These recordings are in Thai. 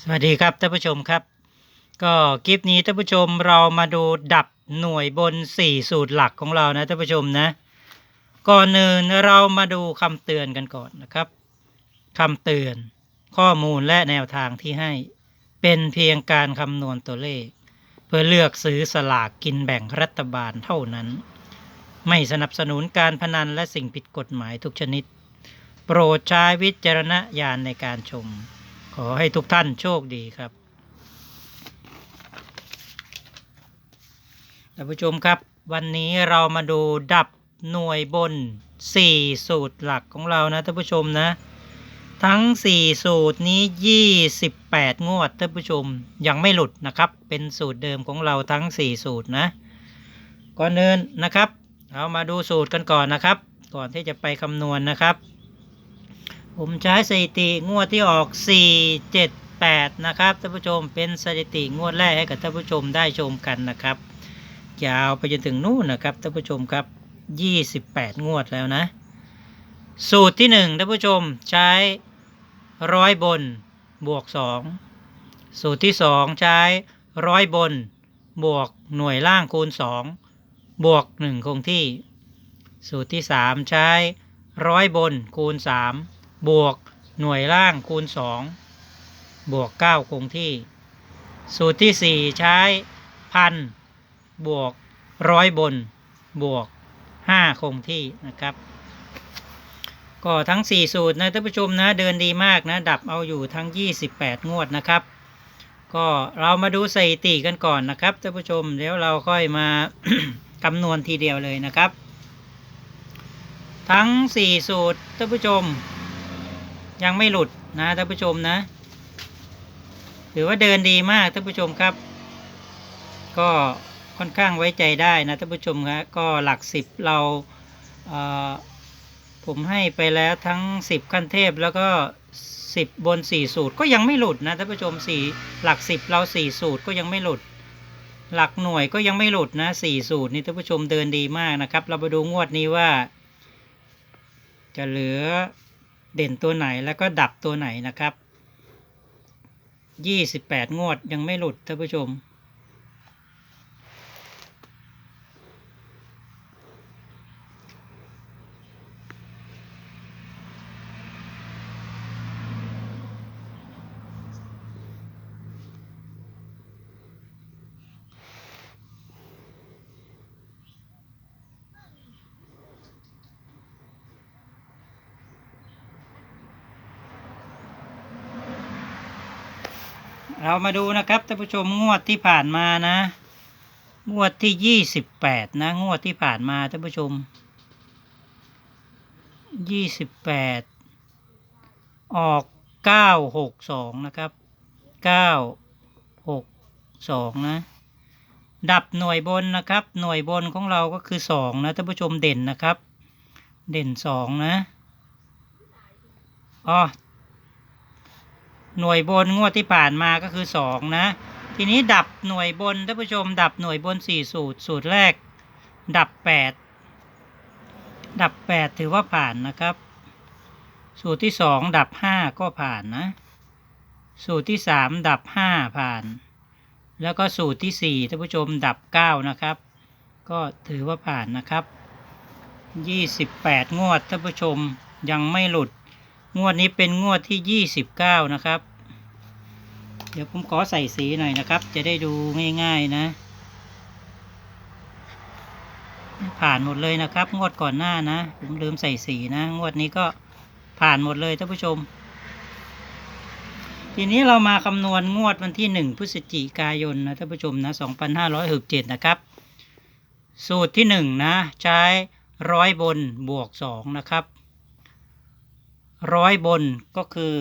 สวัสดีครับท่านผู้ชมครับ ก็คลิปนี้ท่านผู้ชมเรามาดูดับหน่วยบน 4 สูตรหลักของเรานะท่านผู้ชมนะ ก่อนอื่นเรามาดูคำเตือนกันก่อนนะครับคำเตือนข้อมูลและแนวทางที่ให้ เป็นเพียงการคำนวณตัวเลข เพื่อเลือกซื้อสลากกินแบ่งรัฐบาลเท่านั้น ไม่สนับสนุนการพนันและสิ่งผิดกฎหมายทุกชนิด โปรดใช้วิจารณญาณในการชม ขอให้ทุกท่านโชคดีครับท่านผู้ชมครับ วันนี้เรามาดูดับหน่วยบน 4 สูตรหลักของเรานะท่านผู้ชมนะ ทั้ง 4 สูตรนี้ 28 งวดท่านผู้ชมยังไม่หลุดนะครับ เป็นสูตรเดิมของเราทั้ง 4 สูตรนะ ก่อนอื่นนะครับ เรามาดูสูตรกันก่อนนะครับ ก่อนที่จะไปคำนวณนะครับ ผมใช้สถิติงวดที่ออก 4 7 8 นะครับท่านผู้ชมเป็นสถิติงวดแรกให้กับท่านผู้ชมได้ชมกันนะครับยาวไปจนถึงนู่นนะครับท่านผู้ชมครับ 28 งวดแล้วนะ สูตรที่1ท่านผู้ชมใช้ร้อยบนบวก 2 สูตรที่ 2 ใช้ร้อยบน บวกหน่วยล่างคูณ 2 บวก 1 คงที่ สูตรที่ 3 ใช้ร้อยบนคูณ 3 บวกหน่วยล่างคูณ 2 บวก 9 คงที่ สูตรที่ 4 ใช้พันบวกร้อยบน บวก 5 คงที่นะครับ ก็ทั้ง 4 สูตรนะท่านผู้ชมนะ เดินดีมากนะ ดับเอาอยู่ทั้ง 28 งวดนะครับ ก็เรามาดูสถิติกันก่อนนะครับท่านผู้ชมเดี๋ยวเราค่อยมาคำนวณทีเดียวเลยนะครับ ทั้ง 4 สูตรท่านผู้ชม ยังไม่หลุดนะท่านผู้ชมนะถือว่าเดินดีมากท่านผู้ชมครับ ก็ค่อนข้างไว้ใจได้นะท่านผู้ชมครับก็หลักสิบเราเอ่อผมให้ไปแล้วทั้ง 10 ขั้นเทพแล้วก็ 10 บน 4 สูตรก็ยังไม่หลุดนะท่านผู้ชม4หลัก 10 เรา 4 สูตรก็ยังไม่หลุด หลักหน่วยก็ยังไม่หลุดนะ 4 สูตรนี่ท่านผู้ชมเดินดีมากนะครับ เรามาดูงวดนี้ว่า จะเหลือ เด่นตัวไหนแล้วก็ดับตัวไหนนะครับ 28 งวดยังไม่หลุดท่านผู้ชม เรามาดูนะครับท่านผู้ชมงวดที่ผ่านมานะ งวดที่ยี่สิบแปดนะ งวดที่ผ่านมาท่านผู้ชมยี่สิบแปดออกเก้าหกสองนะครับเก้าหกสองนะ ดับหน่วยบนนะครับ หน่วยบนของเราก็คือสองนะท่านผู้ชมเด่นนะครับ เด่นสองนะอ๋อ หน่วยบนงวดที่ผ่านมาก็คือสองนะ ทีนี้ดับหน่วยบนท่านผู้ชม ดับหน่วยบนสี่สูตร สูตรแรก ดับแปดดับแปดถือว่าผ่านนะครับ สูตรที่สองดับห้าก็ผ่านนะ สูตรที่สามดับห้าผ่าน แล้วก็สูตรที่สี่ท่านผู้ชมดับเก้านะครับ ก็ถือว่าผ่านนะครับยี่สิบแปดงวดท่านผู้ชมยังไม่หลุด งวดนี้เป็นงวดที่ 29 นะครับ เดี๋ยวผมขอใส่สีหน่อยนะครับ จะได้ดูง่ายๆนะ ผ่านหมดเลยนะครับ งวดก่อนหน้านะ ผมลืมใส่สีนะ งวดนี้ก็ผ่านหมดเลยท่านผู้ชม ทีนี้เรามาคำนวณงวดวันที่ 1 พฤศจิกายนนะท่านผู้ชมนะ2567 นะครับ สูตรที่ 1 นะ ใช้ร้อยบนบวก 2 นะครับ ร้อยบนก็คือ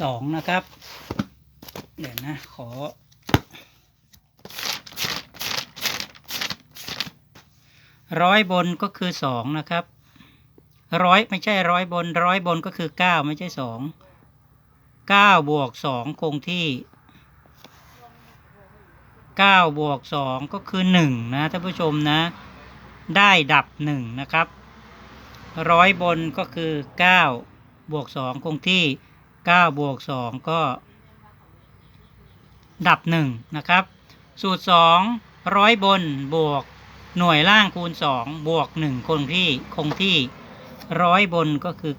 สองนะครับ เดี๋ยวนะ ขอ ร้อยบนก็คือสองนะครับร้อยไม่ใช่ร้อยบนร้อยบนก็คือเก้าไม่ใช่สองเก้าบวกสองคงที่เก้าบวกสองก็คือหนึ่งนะท่านผู้ชมนะ ได้ดับหนึ่งนะครับ ร้อยบนก็คือ 9 บวก 2 คงที่ 9 บวก 2 ก็ ดับ 1 นะครับ สูตร 2 ร้อยบนบวกหน่วยล่างคูณ 2 บวก 1 คงที่คงที่ร้อยบนก็คือ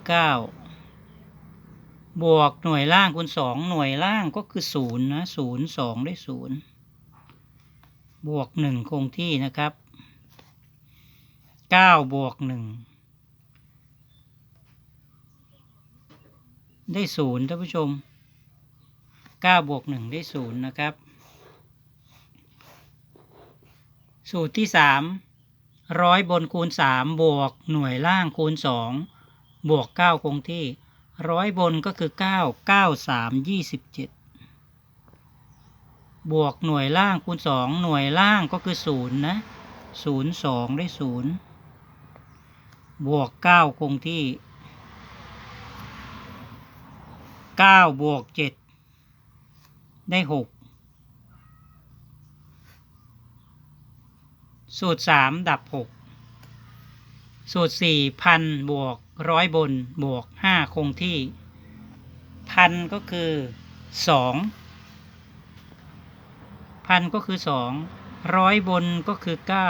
9 บวกหน่วยล่างคูณ 2 หน่วยล่างก็คือ0นะ0 2ได้0บวก 1 คงที่นะครับ 9 บวก 1 ได้ศูนย์ท่านผู้ชมเก้าบวกหนึ่งได้ศูนย์นะครับ สูตรที่สามร้อยบนคูณสามบวกหน่วยล่างคูณสองบวกเก้าคงที่ร้อยบนก็คือเก้าเก้าสามยี่สิบเจ็ดบวกหน่วยล่างคูณสองหน่วยล่างก็คือศูนย์นะศูนย์สองได้ศูนย์บวกเก้าคงที่ เก้าบวกเจ็ดได้หกสูตรสามดับหกสูตรสี่พันบวกร้อยบนบวกห้าคงที่ พันก็คือสองพันก็คือสองร้อยบนก็คือเก้า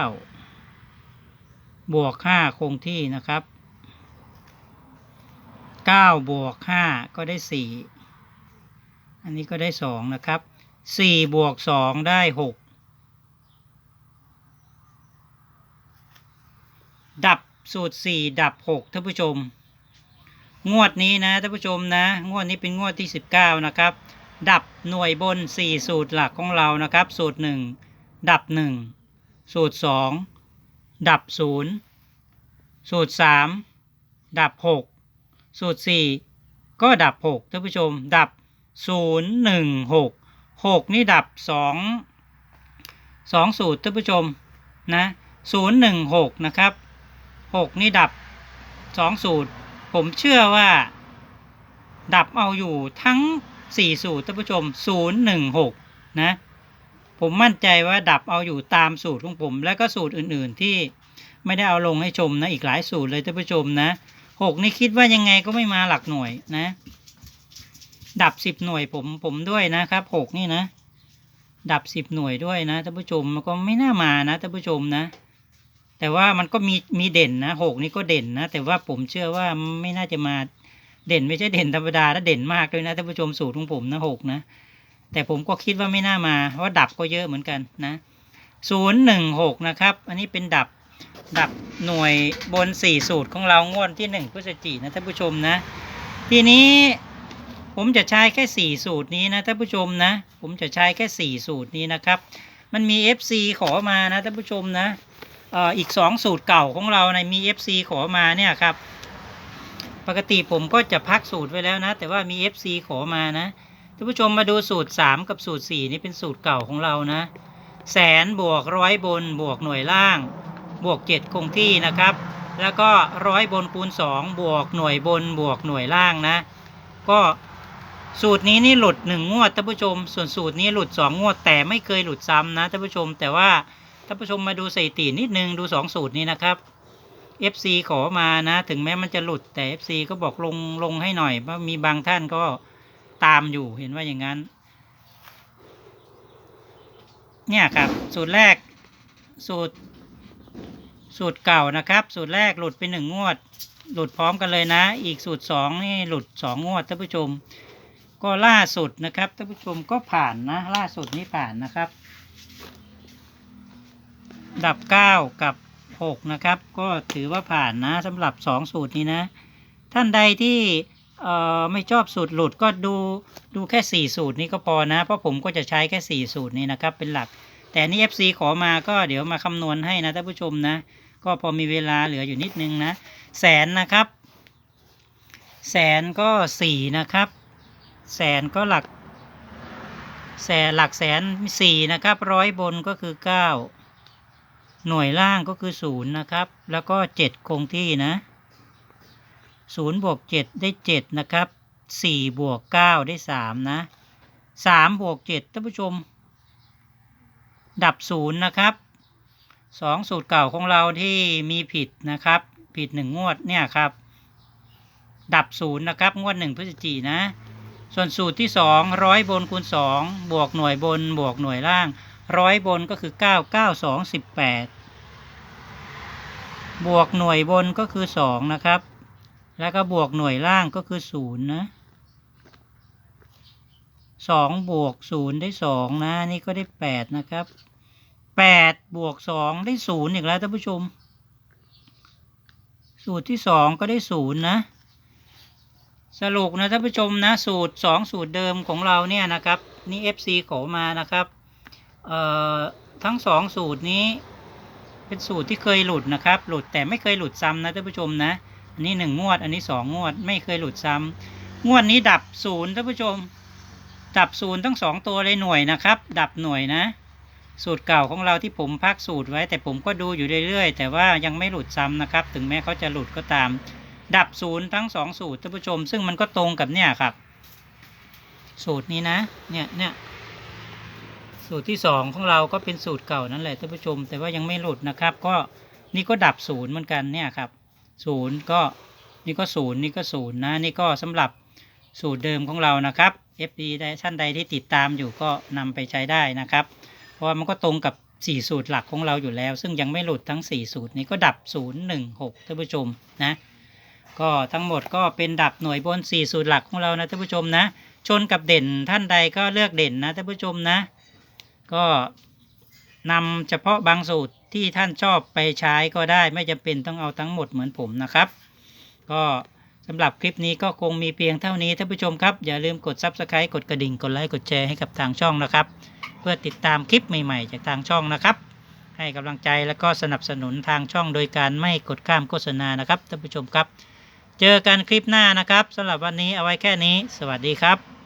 บวกห้าคงที่นะครับ เก้าบวกห้าก็ได้สี่อันนี้ก็ได้สองนะครับสี่บวกสองได้หกดับสูตรสี่ดับหกท่านผู้ชม งวดนี้นะท่านผู้ชมนะ งวดนี้เป็นงวดที่สิบเก้านะครับ ดับหน่วยบนสี่สูตรหลักของเรานะครับ สูตรหนึ่งดับหนึ่งสูตรสองดับศูนย์สูตรสามดับหก สูตรสี่ก็ดับหกท่านผู้ชม ดับศูนย์หนึ่งหกหกนี่ดับสองสองสูตรท่านผู้ชมนะศูนย์หนึ่งหกนะครับหกนี่ดับสองสูตร ผมเชื่อว่า ดับเอาอยู่ทั้งสี่สูตรท่านผู้ชมศูนย์หนึ่งหกนะ ผมมั่นใจว่าดับเอาอยู่ตามสูตรของผม และก็สูตรอื่นๆที่ไม่ได้เอาลงให้ชมนะ อีกหลายสูตรเลยท่านผู้ชมนะ หกนี่คิดว่ายังไงก็ไม่มาหลักหน่วยนะ ดับสิบหน่วยผมผมด้วยนะครับหกนี่นะ ดับสิบหน่วยด้วยนะท่านผู้ชมมันก็ไม่น่ามานะท่านผู้ชมนะ แต่ว่ามันก็มีมีเด่นนะหกนี่ก็เด่นนะ แต่ว่าผมเชื่อว่าไม่น่าจะมาเด่นไม่ใช่เด่นธรรมดานะเด่นมากเลยนะท่านผู้ชมสูตรของผมนะหกนะ แต่ผมก็คิดว่าไม่น่ามาเพราะว่าดับก็เยอะเหมือนกันนะศูนย์หนึ่งหกนะครับ อันนี้เป็นดับ ดับหน่วยบนสี่สูตรของเรางวดที่หนึ่งพฤศจิกนะท่านผู้ชมนะ ทีนี้ผมจะใช้แค่สี่สูตรนี้นะท่านผู้ชมนะ ผมจะใช้แค่สี่สูตรนี้นะครับ มันมี FC ขอมานะท่านผู้ชมนะเอ่ออีกสองสูตรเก่าของเราในมี FC ขอมาเนี่ยครับ ปกติผมก็จะพักสูตรไว้แล้วนะ แต่ว่ามี FC ขอมานะท่านผู้ชมมาดูสูตร 3 กับสูตร 4 นี่เป็นสูตรเก่าของเรานะ แสนบวกร้อยบนบวกหน่วยล่าง บวก 7 คงที่นะครับ แล้วก็ร้อยบนคูณ 2 บวกหน่วยบนบวกหน่วยล่างนะ ก็สูตรนี้นี่หลุด 1 งวดท่านผู้ชม ส่วนสูตรนี้หลุด 2 งวด แต่ไม่เคยหลุดซ้ำนะท่านผู้ชม แต่ว่าท่านผู้ชมมาดูสถิตินิดนึงดู 2 สูตรนี้นะครับ FC ขอมานะ ถึงแม้มันจะหลุดแต่ FC ก็บอกลงลงให้หน่อยเพราะมีบางท่านก็ตามอยู่เห็นว่าอย่างนั้น เนี่ยครับ สูตรแรกสูตร สูตรเก่านะครับ สูตรแรกหลุดไปหนึ่งงวด หลุดพร้อมกันเลยนะ อีกสูตรสองนี่หลุดสองงวดท่านผู้ชม ก็ล่าสุดนะครับท่านผู้ชมก็ผ่านนะ ล่าสุดนี้ผ่านนะครับ ดับเก้ากับหกนะครับ ก็ถือว่าผ่านนะสำหรับสองสูตรนี้นะ ท่านใดที่เอ่อไม่ชอบสูตรหลุดก็ดูดูแค่สี่สูตรนี้ก็พอนะ เพราะผมก็จะใช้แค่สี่สูตรนี้นะครับ เป็นหลัก แต่นี่ FC ขอมาก็เดี๋ยวมาคำนวณให้นะท่านผู้ชมนะ ก็พอมีเวลาเหลืออยู่นิดนึงนะ แสนนะครับ แสนก็สี่นะครับ แสนก็หลัก แสนหลักแสนสี่นะครับ ร้อยบนก็คือเก้าหน่วยล่างก็คือศูนย์นะครับ แล้วก็เจ็ดคงที่นะศูนย์บวกเจ็ดได้เจ็ดนะครับสี่บวกเก้าได้สามนะสามบวกเจ็ดท่านผู้ชม ดับศูนย์นะครับสองสูตรเก่าของเราที่มีผิดนะครับ ผิดหนึ่งงวดเนี่ยครับ ดับศูนย์นะครับ งวดหนึ่งพฤศจิกนะ ส่วนสูตรที่สองร้อยบนคูณสองบวกหน่วยบนบวกหน่วยล่างร้อยบนก็คือเก้าเก้าสองสิบแปดบวกหน่วยบนก็คือสองนะครับ แล้วก็บวกหน่วยล่างก็คือศูนย์นะ สองบวกศูนย์ได้สองนะ นี่ก็ได้แปดนะครับแปดบวกสองได้ศูนย์อีกแล้วท่านผู้ชม สูตรที่สองก็ได้ศูนย์นะ สรุปนะท่านผู้ชมนะ สูตรสองสูตรเดิมของเราเนี่ยนะครับ นี่ FC ขอมานะครับเอ่อทั้งสองสูตรนี้ เป็นสูตรที่เคยหลุดนะครับ หลุดแต่ไม่เคยหลุดซ้ำนะท่านผู้ชมนะ อันนี้หนึ่งงวด อันนี้สองงวด ไม่เคยหลุดซ้ำงวดนี้ดับศูนย์ท่านผู้ชม ดับศูนย์ทั้งสองตัวเลยหน่วยนะครับ ดับหน่วยนะ สูตรเก่าของเราที่ผมพักสูตรไว้ แต่ผมก็ดูอยู่เรื่อยๆ แต่ว่ายังไม่หลุดซ้ำนะครับ ถึงแม้เขาจะหลุดก็ตาม ดับศูนย์ทั้งสองสูตรท่านผู้ชม ซึ่งมันก็ตรงกับเนี่ยครับ สูตรนี้นะ เนี่ยเนี่ยสูตรที่สองของเราก็เป็นสูตรเก่านั่นแหละท่านผู้ชม แต่ว่ายังไม่หลุดนะครับ ก็นี่ก็ดับศูนย์เหมือนกันเนี่ยครับศูนย์ก็นี่ก็ศูนย์นี่ก็ศูนย์นะ นี่ก็สำหรับ สูตรเดิมของเรานะครับ FD ได้ท่านใดที่ติดตามอยู่ก็นำไปใช้ได้นะครับ เพราะว่ามันก็ตรงกับ 4 สูตรหลักของเราอยู่แล้ว ซึ่งยังไม่หลุดทั้ง 4 สูตรนี้ก็ดับ 0 1 6ท่านผู้ชมนะก็ทั้งหมดก็เป็นดับหน่วยบน 4 สูตรหลักของเรานะท่านผู้ชมนะ ชนกับเด่นท่านใดก็เลือกเด่นนะท่านผู้ชมนะ ก็นำเฉพาะบางสูตรที่ท่านชอบไปใช้ก็ได้ ไม่จำเป็นต้องเอาทั้งหมดเหมือนผมนะครับ ก็ สำหรับคลิปนี้ก็คงมีเพียงเท่านี้ท่านผู้ชมครับ อย่าลืมกด Subscribe กดกระดิ่ง กดไลค์ กดแชร์ให้กับทางช่องนะครับ เพื่อติดตามคลิปใหม่ๆ จากทางช่องนะครับ ให้กำลังใจและก็สนับสนุนทางช่องโดยการไม่กดข้ามโฆษณานะครับท่านผู้ชมครับ เจอกันคลิปหน้านะครับสำหรับวันนี้เอาไว้แค่นี้ สวัสดีครับ